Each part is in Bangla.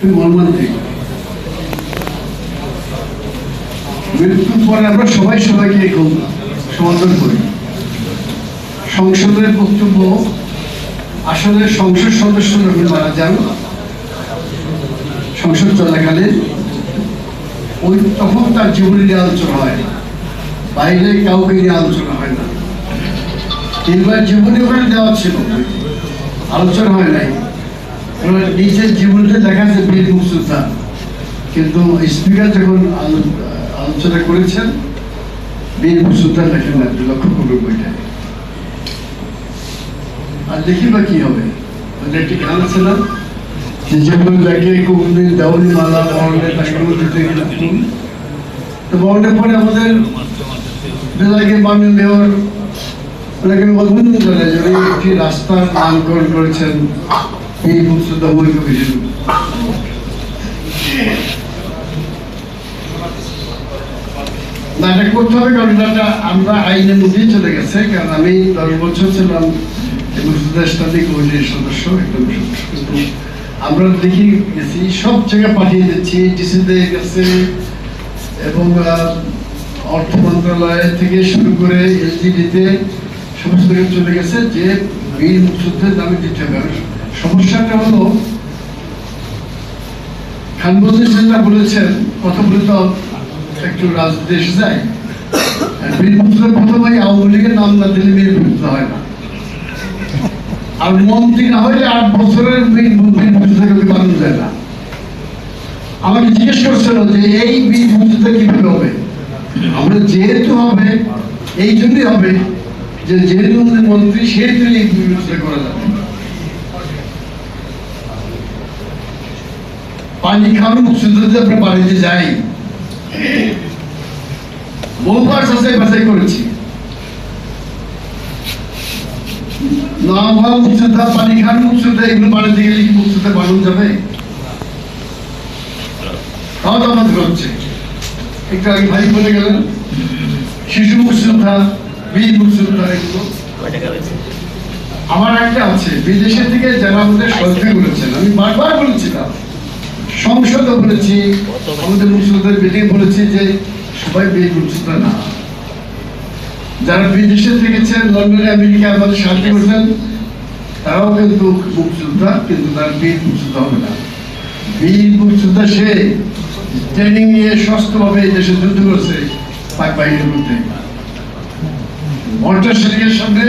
খুবই মর্মান্তিক মৃত্যুর পরে আমরা সবাই সবাইকে খুব সমর্থন করি। সংসদের বক্তব্য আসলে সংসদ সদস্য যখন মারা যান, সংসদ চলাকালীন ওই তখন তার জীবনী নিয়ে আলোচনা হয়, বাইরে কাউকে নিয়ে আলোচনা হয় না। তিনবার জীবনী ওখানে দেওয়া ছিল। আলোচনা হয় নাই। নিজের জীবনটা যাচ্ছে বীর মুক্তা কিন্তু স্পিকার যখন আলোচনা করেছেন বীর মুক্তা লেখেন না করবেন বইটা আর দেখি বা কি হবে। একটি গান আছে না? রাস্তার নামকরণ করেছেন। এই মুক্তিযোদ্ধা মৌলিক হিসেবে না এটা করতে হবে কারণ এটা আমরা আইনের মধ্যেই চলে গেছে কারণ আমি দশ বছর ছিলাম স্ট্যান্ডিং কমিটির সদস্য একদম আমরা দেখি গেছি সব জায়গায় পাঠিয়ে দিচ্ছি ডিসিদের কাছে এবং অর্থ মন্ত্রণালয় থেকে শুরু করে এসডিডিতে সমস্ত চলে গেছে যে বীর মুক্তিযুদ্ধের দামে দিতে হবে সমস্যাটা হলো খানবন্দি যেটা বলেছেন, কথা তো একটু রাজনীতি যায়। বীর প্রথমে আওয়ামী লীগের নাম না দিলে বীর হয় না। আর মন্ত্রী না হলে আট বছরের মুক্তিযুদ্ধকে যায় না। আমাকে জিজ্ঞেস করছিল যে এই বীর মুক্তিযুদ্ধ কীভাবে হবে? আমরা যেহেতু হবে, এই জন্যই হবে যে যেহেতু মন্ত্রী সেহেতু এই বীর করা যাবে। বাড়িতে যাই। বহুবার করেছি। পানি এগুলো গেলে যাবে? হচ্ছে। একটু আগে ভাই বলে গেলেন, শিশু মুক্তিযোদ্ধা বীর এগুলো। আমার একটা আছে, বিদেশের থেকে যারা আমাদের সরকার বলেছেন, আমি বারবার বলেছিলাম সংসদে বলেছি, আমাদের মুক্তিযোদ্ধার মিটিং বলেছি যে সবাই বীর মুক্তিযোদ্ধা না। যারা বিদেশে থেকেছেন, লন্ডনে আমেরিকা আমাদের শান্তি করেছেন, তারাও কিন্তু মুক্তিযোদ্ধা কিন্তু তার বীর মুক্তিযোদ্ধা হবে না। বীর মুক্তিযোদ্ধা সে ট্রেনিং নিয়ে সুস্থভাবে এই দেশে যুদ্ধ করেছে, পাক বাহিনীর মধ্যে। মর্টার শরীরের সামনে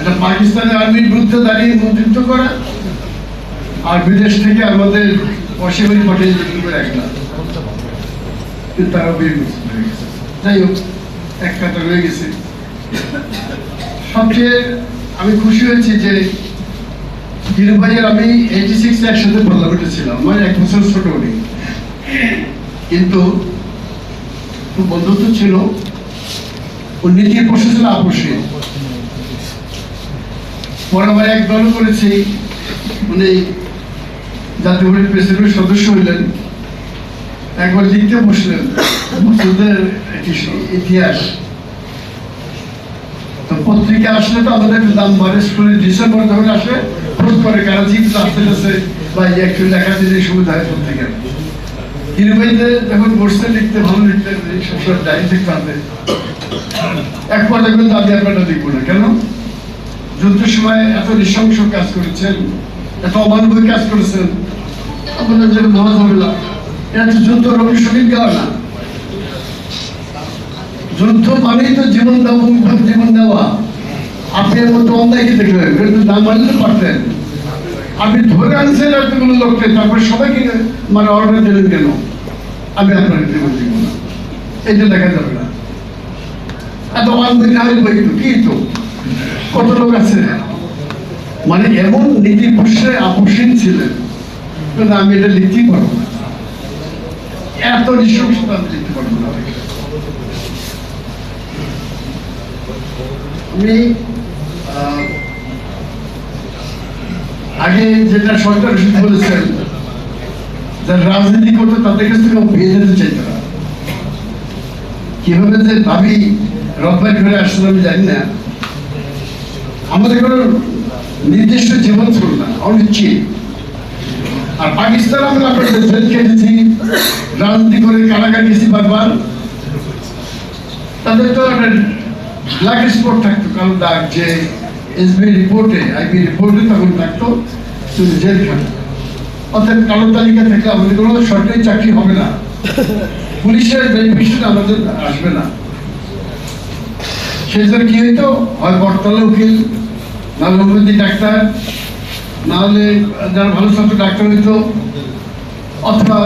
এটা পাকিস্তানের আর্মির বিরুদ্ধে দাঁড়িয়ে নেতৃত্ব করা, আর বিদেশ থেকে আমাদের কিন্তু যাই হোক এক গেছে। সবচেয়ে আমি খুশি হয়েছি যে ধীরু ভাইয়ের আমি এইটি সিক্স একসাথে পার্লামেন্টে ছিলাম আমার এক বছর ছোট উনি। কিন্তু খুব বন্ধুত্ব ছিল। নীতির প্রশ্ন ছিল আপোষে পরে আবার এক দল করেছি। উনি জাতীয় পার্টির প্রেসিডেন্ট সদস্য হইলেন। একবার লিখতে বসলেন। একটি ইতিহাস। তো পত্রিকা আসলে তো আমাদের দাম বাড়ে। স্কুলে ডিসেম্বর যখন আসে খোঁজ করে কারা জিনিস আসতে গেছে বা একটু লেখা দিলে সুবিধা হয় পত্রিকা। হিরুবাইতে যখন বসতে লিখতে ভালো লিখতে সবসময় ডায়েরি হবে এক পর্যায়ে কিন্তু আমি লিখব না। কেন? যুদ্ধের সময় এত নৃশংস কাজ করেছেন, এত অমানবিক কাজ করেছেন। আপনাদের জন্য যুদ্ধ গাওয়া না। যুদ্ধ তো জীবন দেওয়া জীবন দেওয়া। আপনি এর মধ্যে অন্যায় কিন্তু না মানলে পারতেন আপনি ধরে আনছেন লোককে, তারপরে সবাইকে মানে অর্ডার দিলেন কেন? আমি আপনাকে দেবো না এটা দেখা যাবে না। এত অমানবিক না বই কি তো? কত লোক আছে? মানে এমন নীতি বসে আপসীন ছিলেন। আমি এটা লিখতেই পারব না। এত নৃশংসতা আমি লিখতে পারব না। আমি আগে যেটা সরকার বলেছেন যারা রাজনীতি করতো তাদের কাছ থেকে বিয়ে যেতে চাইতো না কীভাবে যে ভাবি রব্বাই ঘরে আসলে আমি জানি না। আমাদের কোনো নির্দিষ্ট জীবন ছিল না অনিশ্চিত। আর পাকিস্তান আমরা আপনাদের জেল খেটেছি। রাজনীতি করে কারাগার গেছি বারবার। তাদের তো একটা ব্ল্যাক স্পট থাকতো, কারণ দাগ যে এসবি রিপোর্টে আইবি রিপোর্টে তখন থাকতো তুমি জেল খাটো অর্থাৎ কালো তালিকা থেকে আমাদের কোনো সরকারি চাকরি হবে না। পুলিশের বেনিফিশন আমাদের আসবে না। সেই জন্য কি হইতো? হয় বটতলা উকিল না হোমিওপ্যাথি ডাক্তার যারা ভালো ডাক্তার হইতো অথবা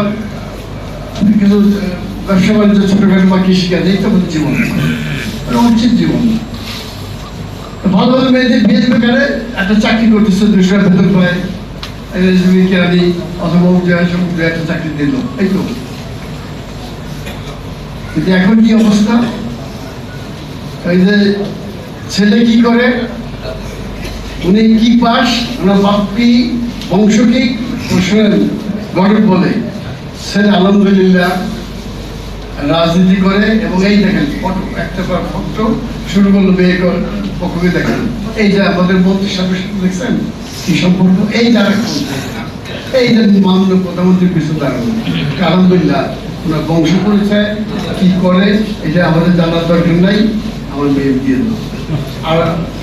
কিছু ব্যবসা বাণিজ্য ছোটখাটো বা কৃষিকাজ এই তো জীবন। উচিত জীবন। ভালো ভালো বিয়ে একটা চাকরি করতেছে দুশো বেতন পায়। কেরানি অথবা একটা চাকরি দিল, এই তো। এখন কি অবস্থা? এই যে ছেলে কি করে? উনি কি পাস? ওনার বাপ্পি বংশ কি শোনেন গরিব বলে। ছেলে আলহামদুলিল্লাহ রাজনীতি করে এবং এই দেখেন একটা পর শুরু করল, বিয়ে করে, পক্ষকে দেখেন। এই যে আমাদের মন্ত্রী সাহেবের সাথে দেখছেন? কি সম্পর্ক? এই যারা এই যে মাননীয় প্রধানমন্ত্রীর পিছনে দাঁড়ানো। আলহামদুলিল্লাহ, ওনার বংশ পরিচয়, কি করে, এটা আমাদের জানার দরকার নাই। আমার মেয়ে দিয়ে দেবো আর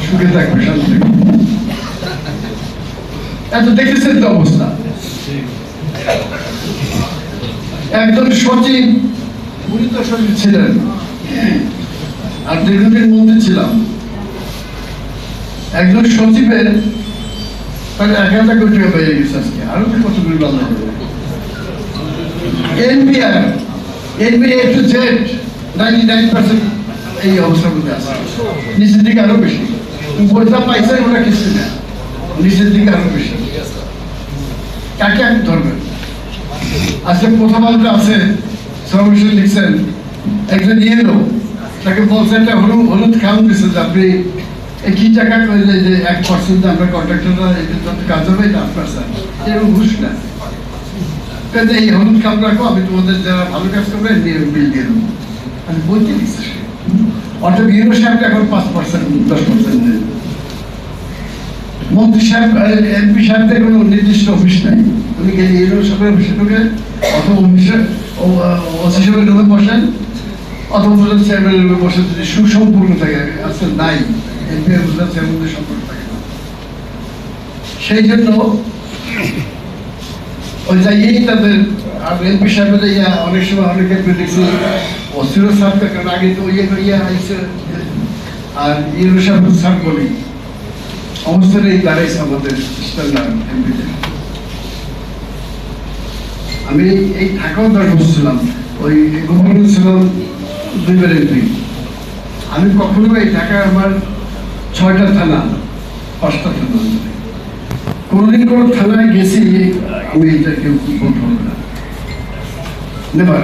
সুখে থাকবে, শান্তি। এত দেখেছেন তো অবস্থা? একজন সচিব উনি তো সচিব ছিলেন। আর দীর্ঘদিন মন্ত্রী ছিলাম। একজন সচিবের তাহলে এক হাজার কোটি টাকা পেয়ে গেছে আজকে। আরও তো কত কোটি Bangla NBR NBR to Z ninety nine percent এই অবস্থার মধ্যে আছে। নিচের দিকে আরও বেশি। উপরটা পাইছে ওটা কিছু না। নিচের দিকে আরও বেশি। কাকে আপনি ধরবেন আজকে প্রথম আলোতে আছে সর্বশেষ লিখছেন একজন ইয়ে লোক তাকে বলছে, একটা হলুদ হলুদ খাম দিচ্ছে যে আপনি কি টাকা করে যে এক পার্সেন্ট আমরা কন্ট্রাক্টররা এটা কাজ হবে, এটা আপনার স্যার এরকম ঘুষ না। এই হলুদ খাম রাখো, আমি তোমাদের যারা ভালো কাজ করবে বিল দিয়ে দেবো। আমি বলতে দিচ্ছি। অর্থাৎ ইউরো সাহেবটা এখন পাঁচ পার্সেন্ট দশ পার্সেন্ট মন্ত্রী কোনো নির্দিষ্ট অফিস নাই? উনি সাহেবের ঢুকে অথবা অফিসে সাহেবের বসেন, অথবা উপজেলা চেয়ারম্যানের রুমে বসে যদি সুসম্পর্ক থাকে আসলে নাই, এমপি সম্পর্ক থাকে সেই জন্য ওই যাইয়েই তাদের, আর এমপি সাহেবের ইয়া অনেক সময় অনেকে দেখছি, অস্থির সাহেব কারণ আগে তো ইয়ে ইয়ে আর ইউরো সাহেব সাহেব এই দাঁড়াইছে আমাদের আমি এই ঢাকাও দশ বছর ওই গভর্নর ছিলাম দুইবার এমপি আমি কখনো এই ঢাকা আমার ছয়টা থানা, পাঁচটা থানা কোনোদিন কোনো থানায় গেছি, আমি এটা কেউ বলতে হবে না। নেবার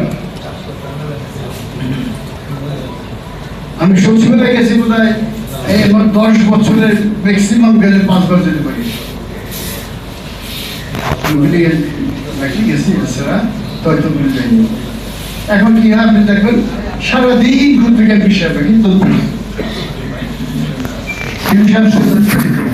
আমি সচিবালয়ে গেছি বোধ হয় দশ বছরের ম্যাক্সিমাম গেলে পাঁচবার যেতে পারি। গেছি এছাড়া এখন কি আপনি দেখবেন, সারাদিন ঘুরতে গেলে বিষয় পাখি তো বিষয়